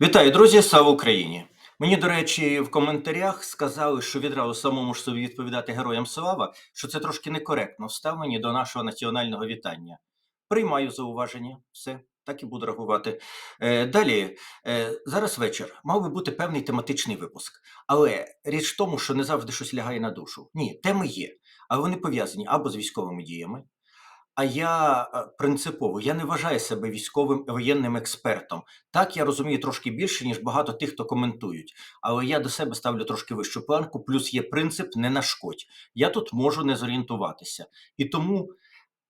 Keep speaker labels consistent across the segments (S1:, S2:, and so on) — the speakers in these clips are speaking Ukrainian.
S1: Вітаю, друзі! Слава Україні! Мені, до речі, в коментарях сказали, що відразу самому ж собі відповідати героям слава, що це трошки некоректно вставлені до нашого національного вітання. Приймаю зауваження, все, так і буду реагувати. Е, далі, е, зараз вечір. Мав би бути певний тематичний випуск. Але річ в тому, що не завжди щось лягає на душу. Ні, теми є, але вони пов'язані або з військовими діями, а я е, принципово я не вважаю себе військовим воєнним експертом. Так я розумію трошки більше, ніж багато тих, хто коментують. Але я до себе ставлю трошки вищу планку, плюс є принцип не нашкодь. Я тут можу не зорієнтуватися. І тому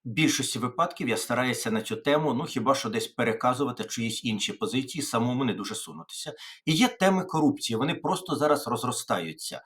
S1: в більшості випадків я стараюся на цю тему, ну хіба що десь переказувати чиїсь інші позиції, самому не дуже сунутися. І є теми корупції, вони просто зараз розростаються.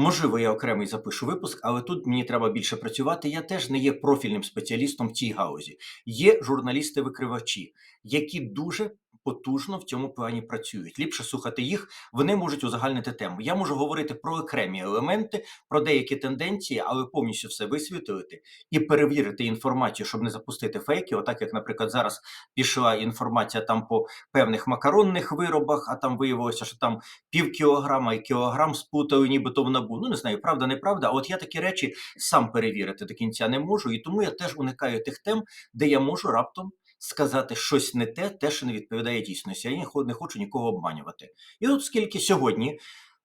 S1: Можливо, я окремий запишу випуск, але тут мені треба більше працювати. Я теж не є профільним спеціалістом в цій гаузі. Є журналісти-викривачі, які дуже потужно в цьому плані працюють. Ліпше слухати їх, вони можуть узагальнити тему. Я можу говорити про окремі елементи, про деякі тенденції, але повністю все висвітлити і перевірити інформацію, щоб не запустити фейки. Отак, як, наприклад, зараз пішла інформація там по певних макаронних виробах, а там виявилося, що там пів кілограма і кілограм спутали, нібито в набу. Ну не знаю, правда, неправда. А от я такі речі сам перевірити до кінця не можу, і тому я теж уникаю тих тем, де я можу раптом сказати щось не те, те, що не відповідає дійсності. Я не хочу нікого обманювати. І от оскільки сьогодні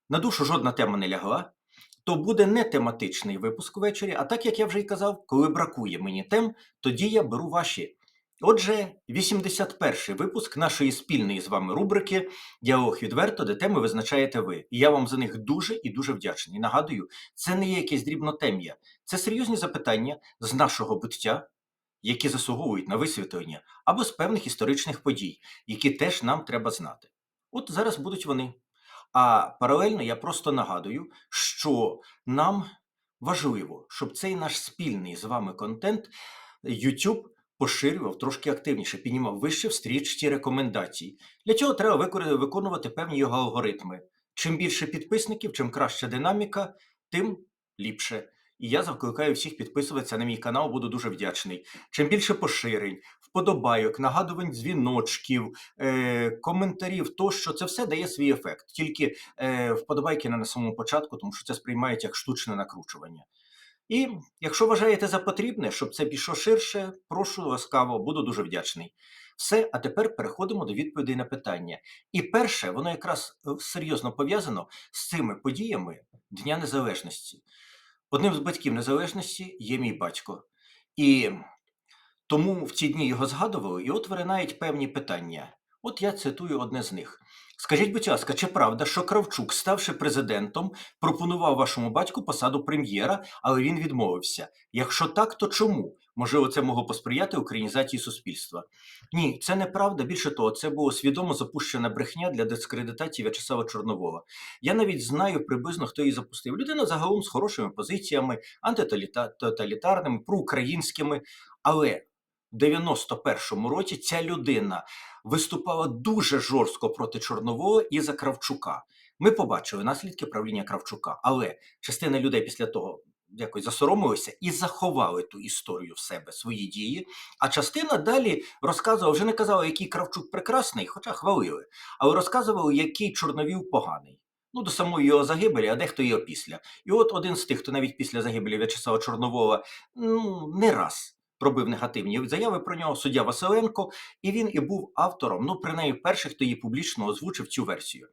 S1: на душу жодна тема не лягла. То буде не тематичний випуск ввечері, а так як я вже й казав, коли бракує мені тем, тоді я беру ваші. Отже, 81-й випуск нашої спільної з вами рубрики Діалог відверто, де теми визначаєте ви. І я вам за них дуже і дуже вдячний. Нагадую, це не є якесь дрібнотем'я, це серйозні запитання з нашого буття, які заслуговують на висвітлення, або з певних історичних подій, які теж нам треба знати. От зараз будуть вони. А паралельно я просто нагадую, що нам важливо, щоб цей наш спільний з вами контент YouTube поширював трошки активніше, піднімав вище в стрічці рекомендацій. Для цього треба виконувати певні його алгоритми. Чим більше підписників, чим краща динаміка, тим ліпше. І я закликаю всіх підписуватися на мій канал, буду дуже вдячний. Чим більше поширень, вподобайок, нагадувань дзвіночків, е, коментарів, тощо, це все дає свій ефект. Тільки е, вподобайки не на самому початку, тому що це сприймають як штучне накручування. І якщо вважаєте за потрібне, щоб це пішло ширше, прошу ласкаво, буду дуже вдячний. Все, а тепер переходимо до відповідей на питання. І перше, воно якраз е, серйозно пов'язано з цими подіями Дня Незалежності. Одним з батьків незалежності є мій батько. І тому в ці дні його згадували, і от виринають певні питання. От я цитую одне з них. Скажіть, будь ласка, чи правда, що Кравчук, ставши президентом, пропонував вашому батьку посаду прем'єра, але він відмовився? Якщо так, то чому? Можливо, це могло посприяти українізації суспільства? Ні, це неправда. Більше того, це була свідомо запущена брехня для дискредитації В'ячеслава Чорновола. Я навіть знаю приблизно, хто її запустив. Людина загалом з хорошими позиціями, антитоталітарними, проукраїнськими, але в 91-му році ця людина виступала дуже жорстко проти Чорновола і за Кравчука. Ми побачили наслідки правління Кравчука, але частина людей після того якось засоромилися і заховали ту історію в себе, свої дії. А частина далі розказувала, вже не казала, який Кравчук прекрасний, хоча хвалили, але розказували, який Чорновіл поганий. Ну, до самої його загибелі, а дехто і опісля. І от один з тих, хто навіть після загибелі В'ячеслава Чорновола ну, не раз робив негативні заяви про нього, суддя Василенко, і він і був автором, ну, принаймні, перший, хто її публічно озвучив цю версію.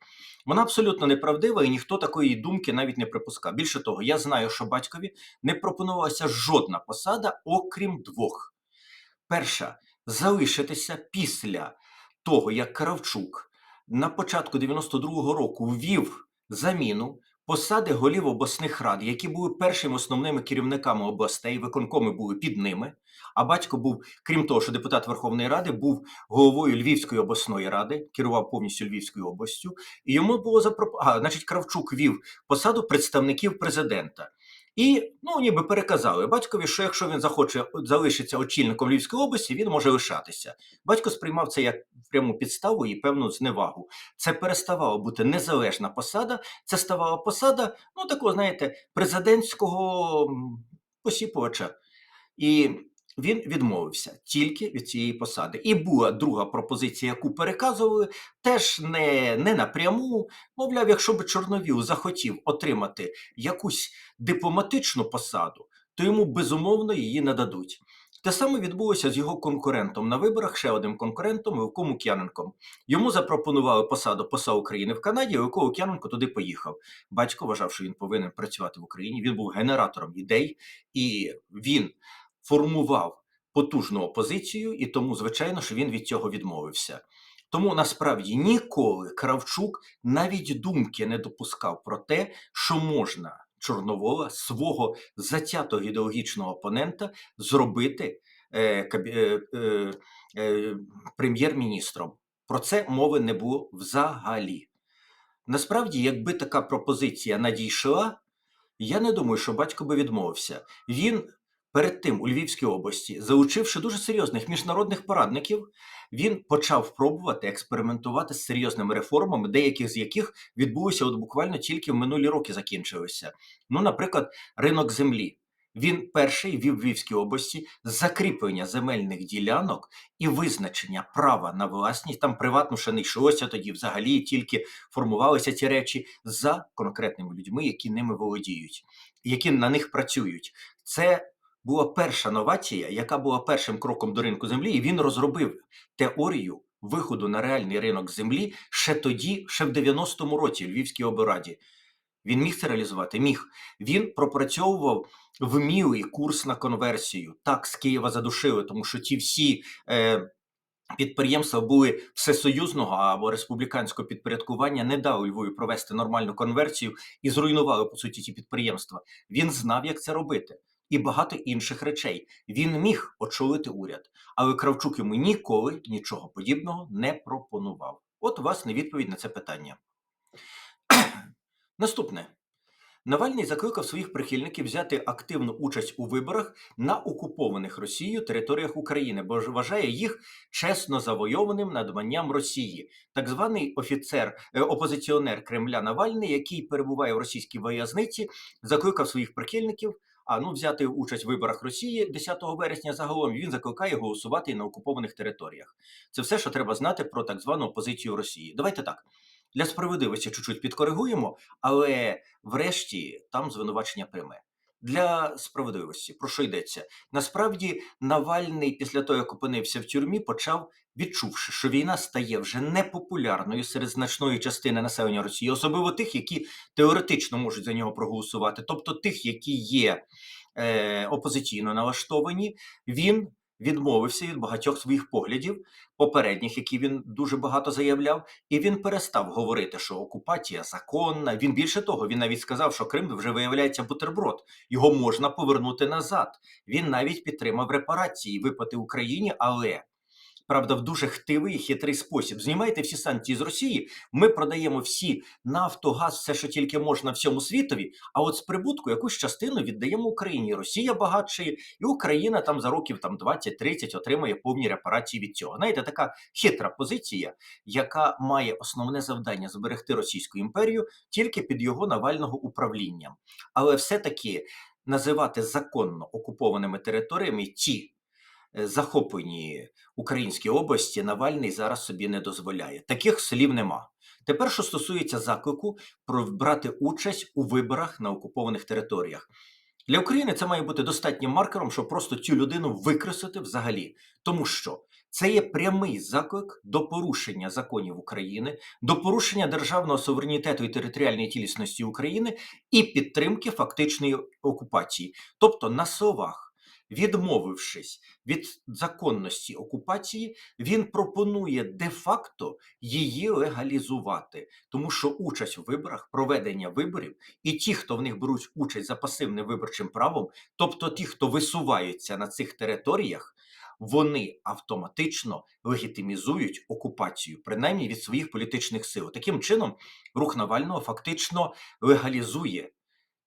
S1: Вона абсолютно неправдива, і ніхто такої думки навіть не припускав. Більше того, я знаю, що батькові не пропонувалася жодна посада, окрім двох. Перша залишитися після того, як Кравчук на початку 92-го року ввів заміну посади голів обласних рад, які були першими основними керівниками областей, виконкоми були під ними. А батько був, крім того, що депутат Верховної Ради, був головою Львівської обласної ради, керував повністю Львівською областю. І йому було запропа. значить, Кравчук вів посаду представників президента. І ну, ніби переказали батькові, що якщо він захоче залишитися очільником Львівської області, він може лишатися. Батько сприймав це як пряму підставу і певну зневагу. Це переставала бути незалежна посада, це ставала посада, ну такого, знаєте, президентського посіпувача. І він відмовився тільки від цієї посади. І була друга пропозиція, яку переказували, теж не, не напряму. Мовляв, якщо би Чорновіл захотів отримати якусь дипломатичну посаду, то йому безумовно її нададуть. Те саме відбулося з його конкурентом на виборах, ще одним конкурентом Левком Лук'яненком. Йому запропонували посаду посла України в Канаді, Левко Лук'яненко туди поїхав. Батько вважав, що він повинен працювати в Україні. Він був генератором ідей, і він формував потужну опозицію, і тому, звичайно, що він від цього відмовився. Тому насправді ніколи Кравчук навіть думки не допускав про те, що можна Чорновола, свого затятого ідеологічного опонента, зробити е, е, е, е, прем'єр-міністром. Про це мови не було взагалі. Насправді, якби така пропозиція надійшла, я не думаю, що батько би відмовився. Він перед тим у Львівській області, залучивши дуже серйозних міжнародних порадників, він почав пробувати експериментувати з серйозними реформами, деяких з яких відбулися от буквально тільки в минулі роки закінчилися. Ну, наприклад, ринок землі. Він перший вів в Львівській області закріплення земельних ділянок і визначення права на власність. Там приватно ще не йшлося тоді, взагалі тільки формувалися ці речі за конкретними людьми, які ними володіють, які на них працюють. Це була перша новація, яка була першим кроком до ринку землі, і він розробив теорію виходу на реальний ринок землі ще тоді, ще в 90-му році Львівській облраді. Він міг це реалізувати? Міг. Він пропрацьовував вмілий курс на конверсію. Так, з Києва задушили, тому що ті всі е, підприємства були всесоюзного або республіканського підпорядкування, не дали Львові провести нормальну конверсію і зруйнували, по суті, ті підприємства. Він знав, як це робити. І багато інших речей. Він міг очолити уряд, але Кравчук йому ніколи нічого подібного не пропонував. От власне відповідь на це питання. Наступне. Навальний закликав своїх прихильників взяти активну участь у виборах на окупованих Росією територіях України, бо вважає їх чесно завойованим надбанням Росії. Так званий офіцер, е, опозиціонер Кремля Навальний, який перебуває в російській виязниці, закликав своїх прихильників. А ну взяти участь в виборах Росії 10 вересня загалом він закликає голосувати на окупованих територіях. Це все, що треба знати про так звану опозицію Росії. Давайте так. Для справедливості чуть-чуть підкоригуємо, але врешті там звинувачення пряме. Для справедливості про що йдеться? Насправді Навальний після того, як опинився в тюрмі, почав, відчувши, що війна стає вже непопулярною серед значної частини населення Росії, особливо тих, які теоретично можуть за нього проголосувати, тобто тих, які є е, опозиційно налаштовані, він відмовився від багатьох своїх поглядів, попередніх, які він дуже багато заявляв, і він перестав говорити, що окупація законна. Він більше того, він навіть сказав, що Крим вже виявляється бутерброд, його можна повернути назад. Він навіть підтримав репарації виплати Україні, але. Правда, в дуже хтивий і хитрий спосіб. Знімайте всі санкції з Росії. Ми продаємо всі нафту, газ, все, що тільки можна всьому світові. А от з прибутку якусь частину віддаємо Україні. Росія багатшає, і Україна там за років там 20-30 отримує повні репарації від цього. Знаєте, така хитра позиція, яка має основне завдання зберегти Російську імперію тільки під його навального управлінням. Але все-таки називати законно окупованими територіями ті захоплені українські області Навальний зараз собі не дозволяє. Таких слів нема. Тепер, що стосується заклику про брати участь у виборах на окупованих територіях. Для України це має бути достатнім маркером, щоб просто цю людину викреслити взагалі. Тому що це є прямий заклик до порушення законів України, до порушення державного суверенітету і територіальної цілісності України і підтримки фактичної окупації. Тобто на словах відмовившись від законності окупації, він пропонує де-факто її легалізувати, тому що участь у виборах, проведення виборів, і ті, хто в них беруть участь за пасивним виборчим правом, тобто ті, хто висуваються на цих територіях. Вони автоматично легітимізують окупацію, принаймні від своїх політичних сил. Таким чином, рух Навального фактично легалізує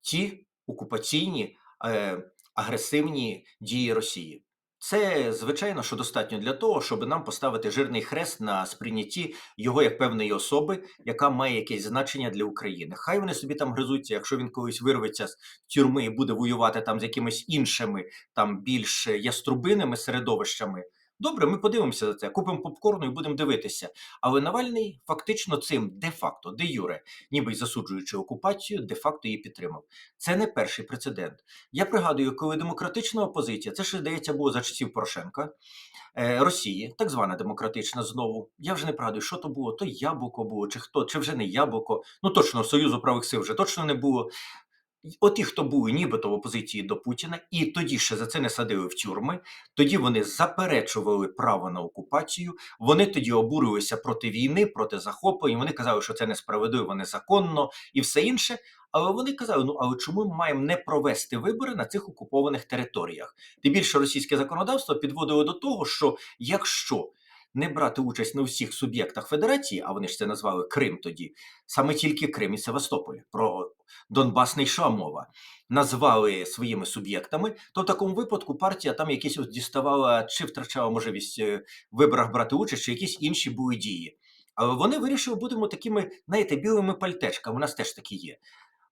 S1: ті окупаційні е, агресивні дії Росії. Це, звичайно, що достатньо для того, щоб нам поставити жирний хрест на сприйнятті його як певної особи, яка має якесь значення для України. Хай вони собі там гризуться, якщо він колись вирветься з тюрми і буде воювати там з якимись іншими, там більш яструбиними середовищами. Добре, ми подивимося за це, купимо попкорну і будемо дивитися. Але Навальний фактично цим де-факто, де юре, ніби й засуджуючи окупацію, де-факто її підтримав. Це не перший прецедент. Я пригадую, коли демократична опозиція, це ще здається було за часів Порошенка, е, Росії, так звана демократична знову. Я вже не пригадую, що то було, то яблуко було, чи хто, чи вже не яблуко. Ну точно Союзу правих сил вже точно не було. Оті, хто були нібито в опозиції до Путіна, і тоді ще за це не садили в тюрми, тоді вони заперечували право на окупацію, вони тоді обурювалися проти війни, проти захоплення. Вони казали, що це несправедливо, незаконно і все інше. Але вони казали: ну але чому ми маємо не провести вибори на цих окупованих територіях? Тим більше російське законодавство підводило до того, що якщо не брати участь на всіх суб'єктах федерації, а вони ж це назвали Крим тоді, саме тільки Крим і Севастополь, про Донбас не йшла мова, назвали своїми суб'єктами, то в такому випадку партія там якісь діставала чи втрачала можливість е, в виборах брати участь, чи якісь інші були дії. Але вони вирішили, будемо такими, знаєте, білими пальтечками, у нас теж такі є.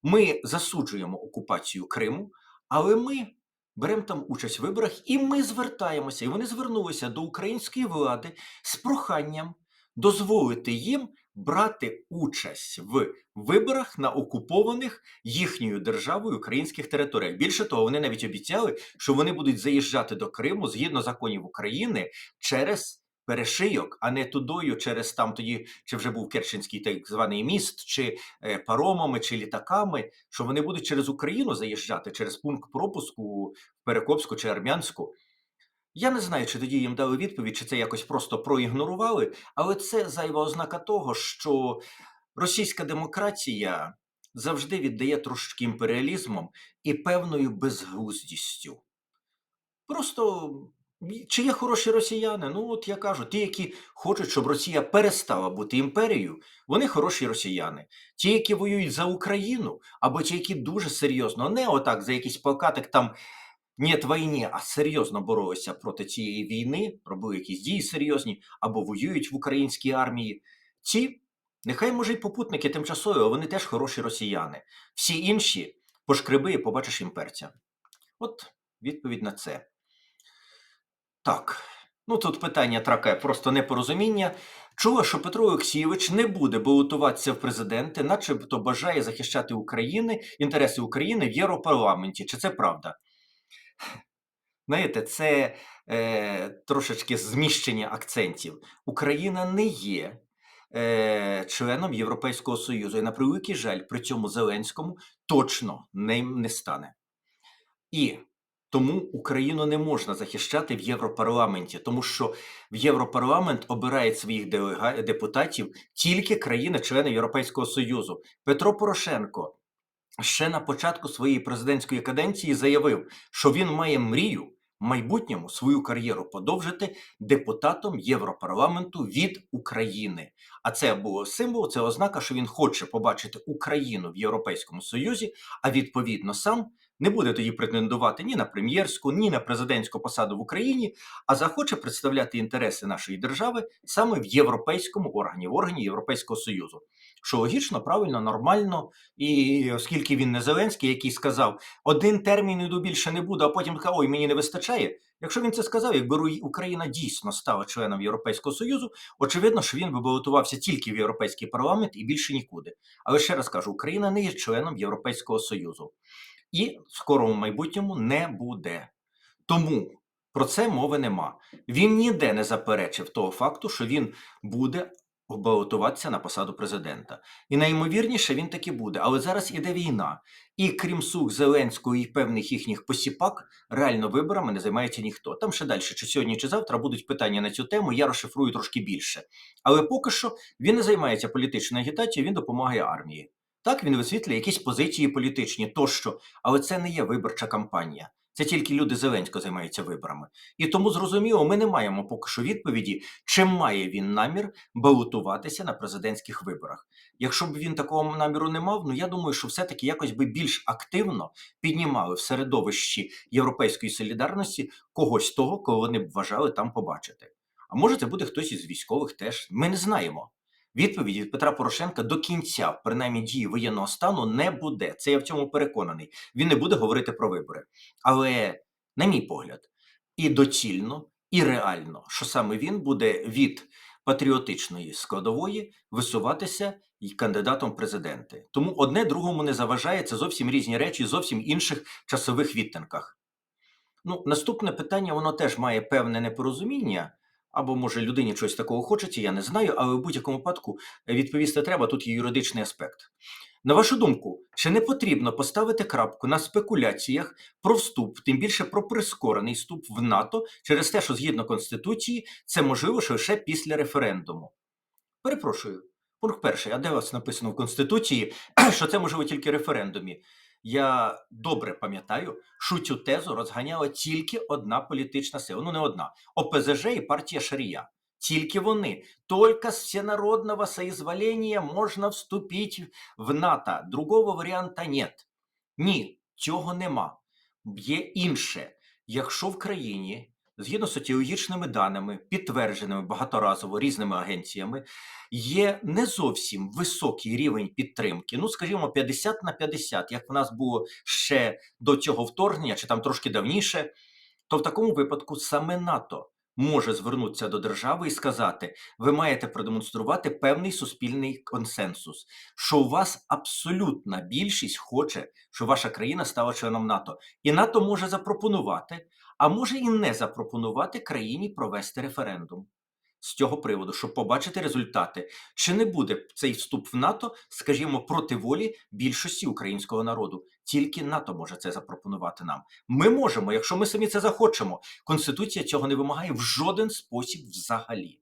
S1: Ми засуджуємо окупацію Криму, але ми беремо там участь в виборах, і ми звертаємося. І вони звернулися до української влади з проханням дозволити їм брати участь в виборах на окупованих їхньою державою українських територіях. Більше того, вони навіть обіцяли, що вони будуть заїжджати до Криму згідно законів України через. Перешийок, а не тудою через там тоді, чи вже був Керченський так званий міст, чи е, паромами, чи літаками, що вони будуть через Україну заїжджати через пункт пропуску Перекопську чи Армянську. Я не знаю, чи тоді їм дали відповідь, чи це якось просто проігнорували, але це зайва ознака того, що російська демократія завжди віддає трошки імперіалізмом і певною безглуздістю. Просто чи є хороші росіяни? Ну, от я кажу, ті, які хочуть, щоб Росія перестала бути імперією, вони хороші росіяни. Ті, які воюють за Україну, або ті, які дуже серйозно, не отак за якийсь плакатик там «Нєт війні, а серйозно боролися проти цієї війни, робили якісь дії серйозні, або воюють в українській армії. Ці, нехай може й попутники тимчасові, але вони теж хороші росіяни. Всі інші пошкреби і побачиш імперця. От відповідь на це. Так, ну тут питання таке, просто непорозуміння. Чула, що Петро Олексійович не буде балотуватися в президенти, начебто бажає захищати України, інтереси України в Європарламенті. Чи це правда? Знаєте, це е, трошечки зміщення акцентів. Україна не є е, членом Європейського Союзу. І на превеликий жаль, при цьому Зеленському точно ним не стане. І тому Україну не можна захищати в Європарламенті, тому що в Європарламент обирають своїх депутатів тільки країни-члени Європейського Союзу. Петро Порошенко ще на початку своєї президентської каденції заявив, що він має мрію в майбутньому свою кар'єру подовжити депутатом Європарламенту від України. А це було символ, це ознака, що він хоче побачити Україну в Європейському Союзі, а відповідно сам не буде тоді претендувати ні на прем'єрську, ні на президентську посаду в Україні, а захоче представляти інтереси нашої держави саме в європейському органі, в органі Європейського Союзу. Що логічно, правильно, нормально, і оскільки він не Зеленський, який сказав, один термін іду більше не буду, а потім сказав, ой, мені не вистачає. Якщо він це сказав, якби Україна дійсно стала членом Європейського Союзу, очевидно, що він би балотувався тільки в Європейський парламент і більше нікуди. Але ще раз кажу, Україна не є членом Європейського Союзу і в скорому майбутньому не буде. Тому про це мови нема. Він ніде не заперечив того факту, що він буде балотуватися на посаду президента. І найімовірніше він таки буде. Але зараз іде війна. І крім сух Зеленського і певних їхніх посіпак, реально виборами не займається ніхто. Там ще далі, чи сьогодні, чи завтра будуть питання на цю тему. Я розшифрую трошки більше. Але поки що він не займається політичною агітацією, він допомагає армії. Так, він висвітлює якісь позиції політичні тощо, але це не є виборча кампанія. Це тільки люди Зеленського займаються виборами. І тому зрозуміло, ми не маємо поки що відповіді, чи має він намір балотуватися на президентських виборах. Якщо б він такого наміру не мав, ну я думаю, що все-таки якось би більш активно піднімали в середовищі європейської солідарності когось того, кого вони б вважали там побачити. А може, це буде хтось із військових теж. Ми не знаємо. Відповіді від Петра Порошенка до кінця, принаймні дії воєнного стану, не буде. Це я в цьому переконаний. Він не буде говорити про вибори. Але, на мій погляд, і доцільно, і реально, що саме він буде від патріотичної складової висуватися і кандидатом президенти. Тому одне другому не заважає це зовсім різні речі, зовсім інших часових відтинках. Ну, наступне питання, воно теж має певне непорозуміння. Або може людині щось такого хочеться, я не знаю, але в будь-якому випадку відповісти треба. Тут є юридичний аспект. На вашу думку, чи не потрібно поставити крапку на спекуляціях про вступ, тим більше про прискорений вступ в НАТО через те, що згідно Конституції це можливо що лише після референдуму? Перепрошую. Пункт перший. А де у вас написано в Конституції, що це можливо тільки референдумі? Я добре пам'ятаю, що цю тезу розганяла тільки одна політична сила. Ну не одна ОПЗЖ і партія Шарія. Тільки вони. Только з всенародного соизволения можна вступити в НАТО. Другого варіанта нет. Ні, цього нема. Є інше. Якщо в країні, згідно з соціологічними даними, підтвердженими багаторазово різними агенціями, є не зовсім високий рівень підтримки, ну скажімо, 50 на 50, як в нас було ще до цього вторгнення, чи там трошки давніше, то в такому випадку саме НАТО може звернутися до держави і сказати: ви маєте продемонструвати певний суспільний консенсус, що у вас абсолютна більшість хоче, щоб ваша країна стала членом НАТО, і НАТО може запропонувати, а може і не запропонувати країні провести референдум. З цього приводу, щоб побачити результати, чи не буде цей вступ в НАТО, скажімо, проти волі більшості українського народу. Тільки НАТО може це запропонувати нам. Ми можемо, якщо ми самі це захочемо. Конституція цього не вимагає в жоден спосіб взагалі.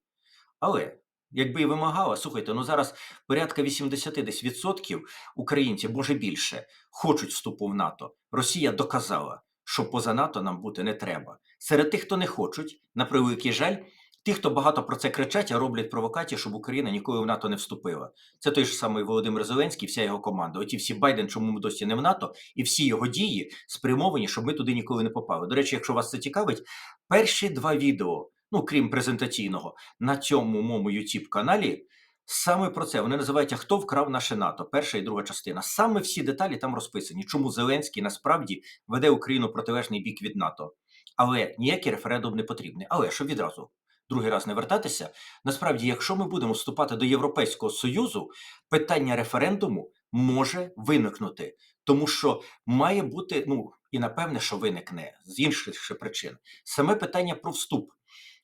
S1: Але якби і вимагала, слухайте, ну зараз порядка 80 десь відсотків українців, може більше, хочуть вступу в НАТО. Росія доказала, що поза НАТО нам бути не треба. Серед тих, хто не хочуть, на превеликий жаль. Ті, хто багато про це кричать, а роблять провокації, щоб Україна ніколи в НАТО не вступила. Це той ж самий Володимир Зеленський, вся його команда. Оті всі Байден, чому ми досі не в НАТО, і всі його дії спрямовані, щоб ми туди ніколи не попали. До речі, якщо вас це цікавить, перші два відео, ну крім презентаційного, на цьому моєму youtube каналі. Саме про це вони називають хто вкрав наше НАТО, перша і друга частина. Саме всі деталі там розписані. Чому Зеленський насправді веде Україну протилежний бік від НАТО. Але ніякий референдум не потрібний. Але щоб відразу другий раз не вертатися. Насправді, якщо ми будемо вступати до Європейського Союзу, питання референдуму може виникнути, тому що має бути, ну і напевне, що виникне з інших причин. Саме питання про вступ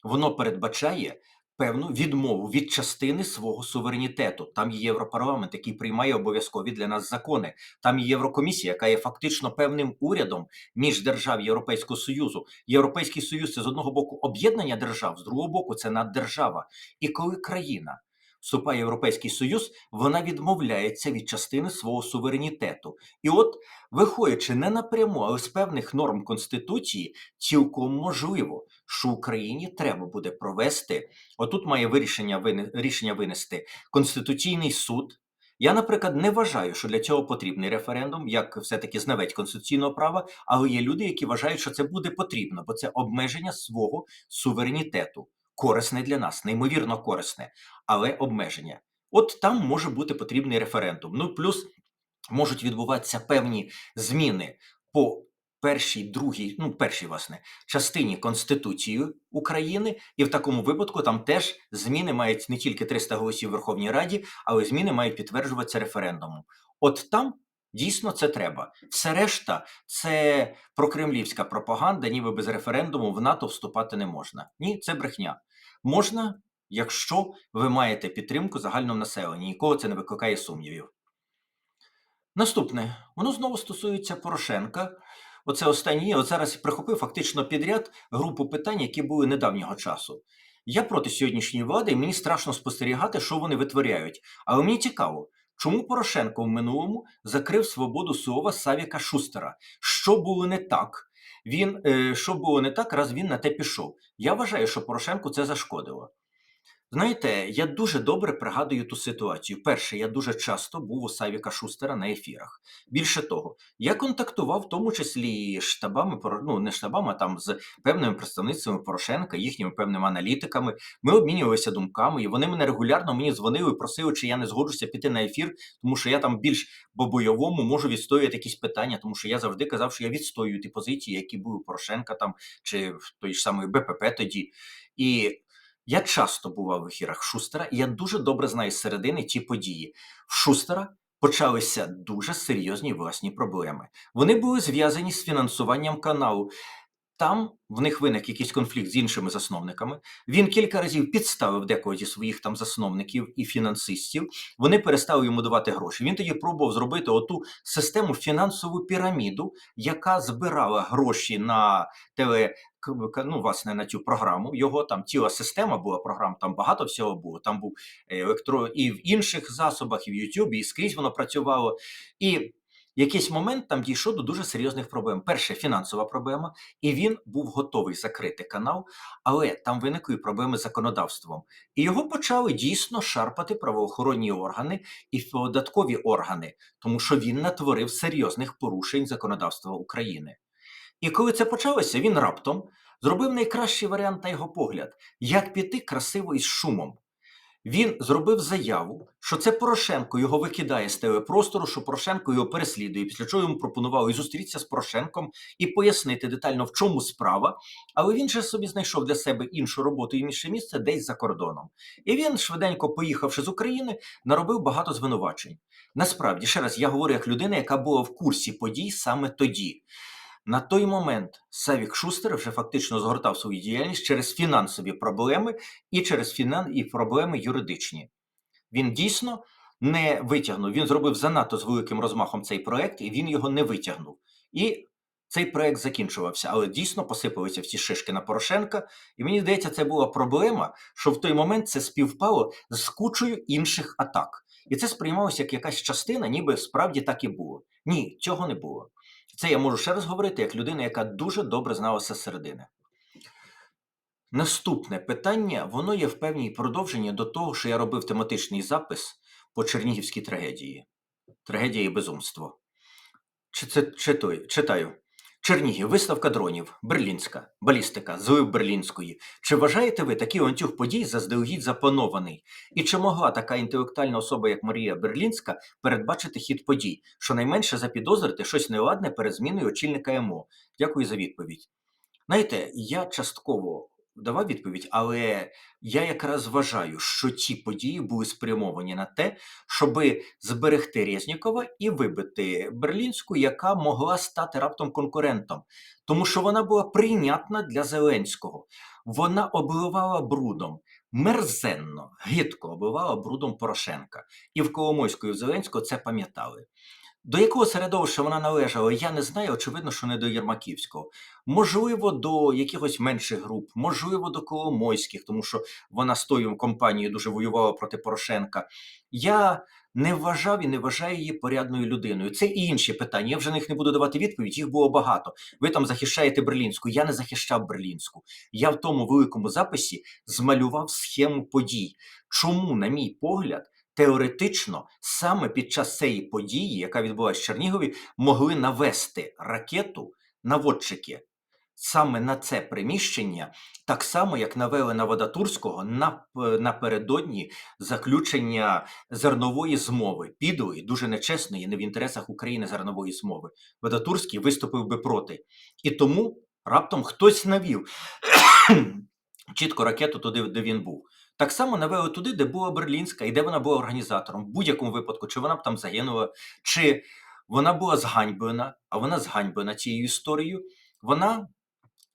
S1: воно передбачає. Певну відмову від частини свого суверенітету. Там є Європарламент, який приймає обов'язкові для нас закони. Там є Єврокомісія, яка є фактично певним урядом між держав Європейського Союзу. Європейський Союз це з одного боку об'єднання держав, з другого боку, це наддержава. І коли країна вступає в Європейський Союз, вона відмовляється від частини свого суверенітету. І от, виходячи не напряму, але з певних норм Конституції, цілком можливо, що Україні треба буде провести. Отут має вирішення рішення винести Конституційний суд. Я, наприклад, не вважаю, що для цього потрібний референдум, як все-таки знавець конституційного права, але є люди, які вважають, що це буде потрібно, бо це обмеження свого суверенітету. Корисне для нас, неймовірно корисне, але обмеження. От там може бути потрібний референдум. Ну плюс можуть відбуватися певні зміни по першій, другій, ну першій, власне, частині Конституції України, і в такому випадку там теж зміни мають не тільки 300 голосів в Верховній Раді, але зміни мають підтверджуватися референдумом. От там дійсно це треба. Все решта це прокремлівська пропаганда, ніби без референдуму в НАТО вступати не можна. Ні, це брехня. Можна, якщо ви маєте підтримку загального населення, нікого це не викликає сумнівів. Наступне, воно знову стосується Порошенка. Оце останнє, от зараз прихопив фактично підряд групу питань, які були недавнього часу. Я проти сьогоднішньої влади, і мені страшно спостерігати, що вони витворяють. Але мені цікаво, чому Порошенко в минулому закрив свободу слова Савіка Шустера? Що було не так? Він е, що було не так, раз він на те пішов. Я вважаю, що Порошенку це зашкодило. Знаєте, я дуже добре пригадую ту ситуацію. Перше, я дуже часто був у Савіка Шустера на ефірах. Більше того, я контактував в тому числі з штабами, Поро- ну не штабами, а там з певними представницями Порошенка, їхніми певними аналітиками. Ми обмінювалися думками, і вони мене регулярно мені дзвонили, просили, чи я не згоджуся піти на ефір, тому що я там більш по-бойовому можу відстоювати якісь питання, тому що я завжди казав, що я відстоюю ті позиції, які були у Порошенка там чи в той ж самої БПП тоді. І я часто бував в ефірах Шустера, і я дуже добре знаю середини ті події. В Шустера почалися дуже серйозні власні проблеми. Вони були зв'язані з фінансуванням каналу. Там в них виник якийсь конфлікт з іншими засновниками. Він кілька разів підставив декого зі своїх там засновників і фінансистів. Вони перестали йому давати гроші. Він тоді пробував зробити оту систему фінансову піраміду, яка збирала гроші на теле. Ну, власне, на цю програму. Його там ціла система була програм, там багато всього було. Там був е, електро і в інших засобах, і в Ютубі, і скрізь воно працювало. І якийсь момент там дійшло до дуже серйозних проблем. Перше, фінансова проблема, і він був готовий закрити канал, але там виникли проблеми з законодавством. І його почали дійсно шарпати правоохоронні органи і податкові органи, тому що він натворив серйозних порушень законодавства України. І коли це почалося, він раптом зробив найкращий варіант на його погляд, як піти красиво із шумом. Він зробив заяву, що це Порошенко його викидає з телепростору, що Порошенко його переслідує. Після чого йому пропонували і зустрітися з Порошенком і пояснити детально, в чому справа. Але він же собі знайшов для себе іншу роботу і інше місце десь за кордоном. І він, швиденько поїхавши з України, наробив багато звинувачень. Насправді, ще раз, я говорю як людина, яка була в курсі подій саме тоді. На той момент Савік Шустер вже фактично згортав свою діяльність через фінансові проблеми і через фінан... і проблеми юридичні. Він дійсно не витягнув. Він зробив занадто з великим розмахом цей проект, і він його не витягнув. І цей проект закінчувався, але дійсно посипалися всі шишки на Порошенка. І мені здається, це була проблема, що в той момент це співпало з кучою інших атак. І це сприймалося як якась частина, ніби справді так і було. Ні, цього не було. Це я можу ще раз говорити як людина, яка дуже добре зналася середини. Наступне питання, воно є в певній продовженні до того, що я робив тематичний запис по Чернігівській трагедії. Трагедія і безумство. Чи це читаю. Чернігів, виставка дронів, берлінська, балістика, злив берлінської. Чи вважаєте ви такий ланцюг подій заздалегідь запланований? І чи могла така інтелектуальна особа, як Марія Берлінська, передбачити хід подій, щонайменше запідозрити щось неладне перед зміною очільника МО? Дякую за відповідь. Знаєте, я частково давав відповідь, але я якраз вважаю, що ці події були спрямовані на те, щоб зберегти Резнікова і вибити Берлінську, яка могла стати раптом конкурентом, тому що вона була прийнятна для Зеленського. Вона обливала брудом. Мерзенно, гидко обливала брудом Порошенка. І в Коломойську, і в Зеленського це пам'ятали. До якого середовища вона належала, я не знаю. Очевидно, що не до Єрмаківського. Можливо, до якихось менших груп, можливо, до Коломойських, тому що вона з тою компанією дуже воювала проти Порошенка. Я не вважав і не вважаю її порядною людиною. Це і інші питання. Я вже на них не буду давати відповідь, їх було багато. Ви там захищаєте Берлінську. Я не захищав Берлінську. Я в тому великому записі змалював схему подій. Чому, на мій погляд, теоретично саме під час цієї події, яка відбулася в Чернігові, могли навести ракету наводчики саме на це приміщення, так само як навели на Водотурського напередодні заключення зернової змови, підлої, дуже нечесної, не в інтересах України зернової змови. Водотурський виступив би проти. І тому раптом хтось навів чітко ракету туди, де він був. Так само навели туди, де була Берлінська, і де вона була організатором. В будь-якому випадку, чи вона б там загинула, чи вона була зганьблена, а вона зганьблена цією історією, вона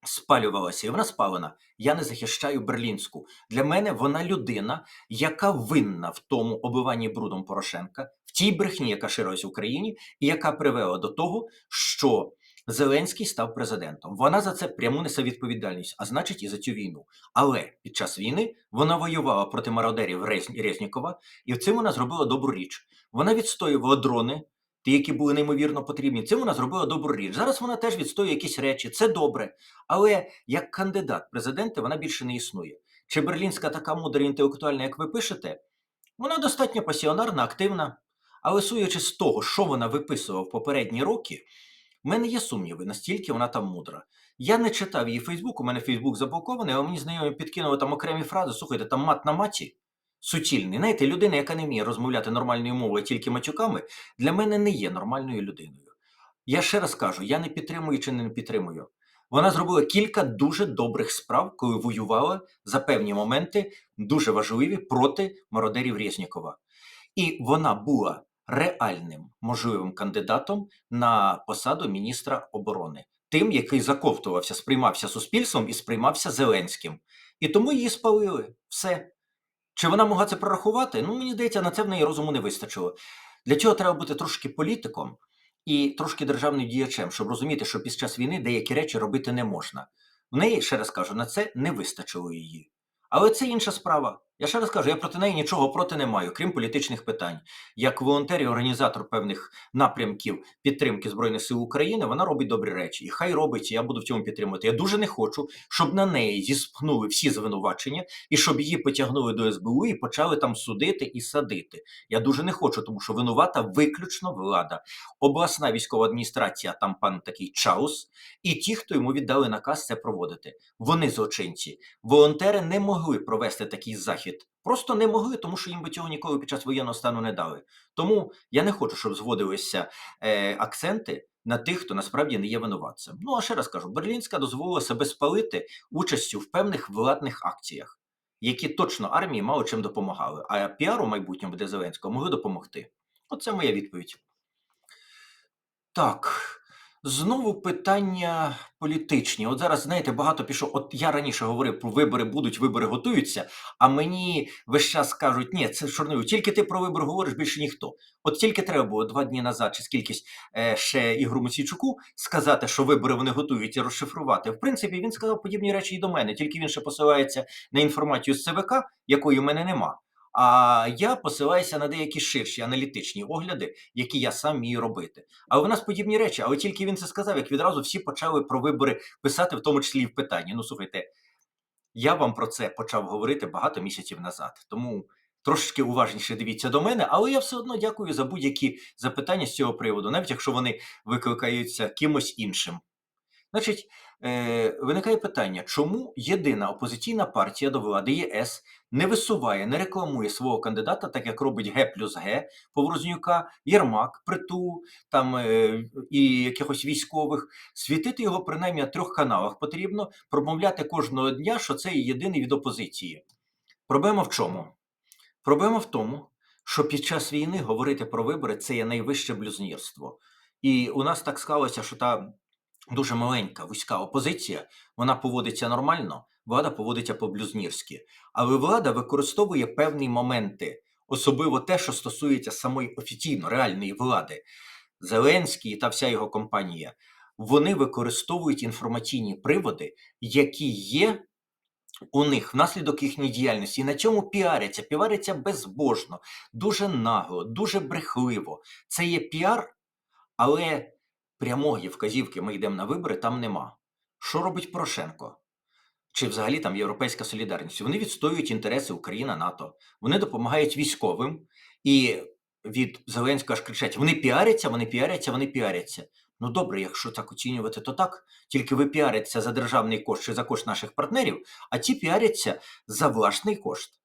S1: спалювалася, і вона спалена. Я не захищаю Берлінську. Для мене вона людина, яка винна в тому обиванні брудом Порошенка, в тій брехні, яка ширилась в Україні, і яка привела до того, що Зеленський став президентом. Вона за це пряму несе відповідальність, а значить і за цю війну. Але під час війни вона воювала проти мародерів Резнікова, і в цим вона зробила добру річ. Вона відстоювала дрони ті, які були неймовірно потрібні. Цим вона зробила добру річ. Зараз вона теж відстоює якісь речі. Це добре. Але як кандидат в президенти вона більше не існує. Чи берлінська така мудра і інтелектуальна, як ви пишете, вона достатньо пасіонарна, активна. Але судячи з того, що вона виписувала в попередні роки, в мене є сумніви, настільки вона там мудра. Я не читав її Фейсбук, у мене Фейсбук заблокований, але мені знайомі підкинули там окремі фрази. Слухайте, там мат на маті суцільний. Знаєте, людина, яка не вміє розмовляти нормальною мовою тільки матюками, для мене не є нормальною людиною. Я ще раз кажу: я не підтримую чи не підтримую. Вона зробила кілька дуже добрих справ, коли воювала за певні моменти, дуже важливі проти мародерів Резнікова. І вона була реальним можливим кандидатом на посаду міністра оборони, тим, який заковтувався, сприймався суспільством і сприймався Зеленським. І тому її спалили. Все. Чи вона могла це прорахувати? Ну, мені здається, на це в неї розуму не вистачило. Для цього треба бути трошки політиком і трошки державним діячем, щоб розуміти, що під час війни деякі речі робити не можна. В неї, ще раз кажу, на це не вистачило її. Але це інша справа. Я ще раз кажу, я проти неї нічого проти не маю, крім політичних питань. Як волонтер і організатор певних напрямків підтримки Збройних сил України, вона робить добрі речі. І хай робить, і я буду в цьому підтримувати. Я дуже не хочу, щоб на неї зіспхнули всі звинувачення і щоб її потягнули до СБУ і почали там судити і садити. Я дуже не хочу, тому що винувата виключно влада, обласна військова адміністрація, там пан такий Чаус, і ті, хто йому віддали наказ це проводити. Вони злочинці. Волонтери не могли провести такий захід. Просто не могли, тому що їм би цього ніколи під час воєнного стану не дали. Тому я не хочу, щоб зводилися е, акценти на тих, хто насправді не є винуватцем. Ну а ще раз кажу, Берлінська дозволила себе спалити участю в певних владних акціях, які точно армії мало чим допомагали. А піару майбутньому буде Зеленського могли допомогти. Оце моя відповідь. Так. Знову питання політичні. От зараз, знаєте, багато пішов. От я раніше говорив про вибори будуть, вибори готуються, а мені весь час кажуть, ні, це чорною, тільки ти про вибори говориш, більше ніхто. От тільки треба було два дні назад, чи скількись е, ще Ігору Мосійчуку сказати, що вибори вони готують і розшифрувати. В принципі, він сказав подібні речі і до мене, тільки він ще посилається на інформацію з ЦВК, якої в мене нема. А я посилаюся на деякі ширші аналітичні огляди, які я сам вмію робити. А в нас подібні речі, але тільки він це сказав, як відразу всі почали про вибори писати, в тому числі і в питанні. Ну слухайте, я вам про це почав говорити багато місяців назад. Тому трошечки уважніше дивіться до мене, але я все одно дякую за будь-які запитання з цього приводу, навіть якщо вони викликаються кимось іншим. Значить, е, виникає питання, чому єдина опозиційна партія до влади ЄС не висуває, не рекламує свого кандидата, так як робить Г плюс Г Поворознюка, Єрмак, Притул там е, і якихось військових, світити його принаймні на трьох каналах потрібно, промовляти кожного дня, що це єдиний від опозиції. Проблема в чому? Проблема в тому, що під час війни говорити про вибори це є найвище блюзнірство. І у нас так склалося, що та дуже маленька вузька опозиція, вона поводиться нормально, влада поводиться по-блюзнірськи. Але влада використовує певні моменти, особливо те, що стосується самої офіційно реальної влади. Зеленський та вся його компанія, вони використовують інформаційні приводи, які є у них внаслідок їхньої діяльності, і на цьому піаряться, піаряться безбожно, дуже нагло, дуже брехливо. Це є піар, але прямої вказівки ми йдемо на вибори, там нема. Що робить Порошенко? Чи взагалі там Європейська солідарність? Вони відстоюють інтереси Україна, НАТО, вони допомагають військовим і від Зеленського аж кричать: вони піаряться, вони піаряться, вони піаряться. Ну добре, якщо так оцінювати, то так. Тільки ви піаряться за державний кошт чи за кошт наших партнерів, а ті піаряться за власний кошт.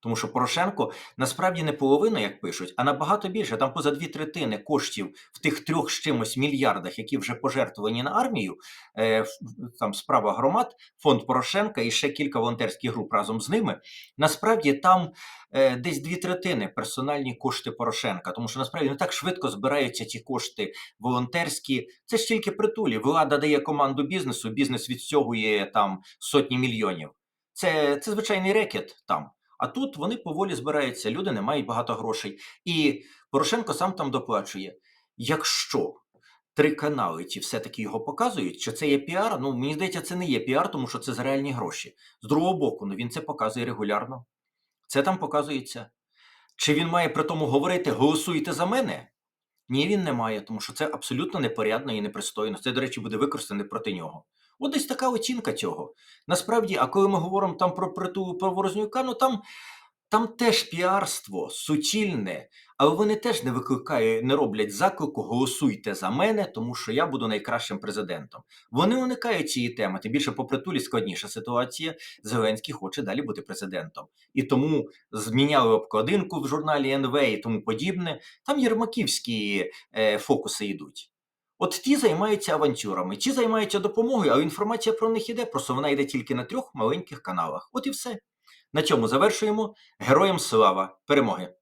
S1: Тому що Порошенко насправді не половина, як пишуть, а набагато більше. Там поза дві третини коштів в тих трьох з чимось мільярдах, які вже пожертвовані на армію. Е, там справа громад, фонд Порошенка і ще кілька волонтерських груп разом з ними. Насправді там е, десь дві третини персональні кошти Порошенка, тому що насправді не так швидко збираються ті кошти волонтерські. Це ж тільки притулі. Влада дає команду бізнесу, бізнес відстягує там сотні мільйонів. Це, Це звичайний рекет там. А тут вони поволі збираються, люди не мають багато грошей. І Порошенко сам там доплачує. Якщо три канали ті все-таки його показують, що це є піар, ну мені здається, це не є піар, тому що це за реальні гроші. З другого боку, ну він це показує регулярно. Це там показується. Чи він має при тому говорити голосуйте за мене? Ні, він не має, тому що це абсолютно непорядно і непристойно. Це, до речі, буде використане проти нього. От десь така оцінка цього. Насправді, а коли ми говоримо там про притулу про Ворознюка, ну там, там теж піарство суцільне, але вони теж не викликають, не роблять заклику голосуйте за мене, тому що я буду найкращим президентом. Вони уникають цієї теми. Тим більше по притулі складніша ситуація. Зеленський хоче далі бути президентом. І тому зміняли обкладинку в журналі НВ і тому подібне. Там єрмаківські е, фокуси йдуть. От ті займаються авантюрами, ті займаються допомогою, але інформація про них іде, просто вона йде тільки на трьох маленьких каналах. От і все. На цьому завершуємо. Героям слава! Перемоги!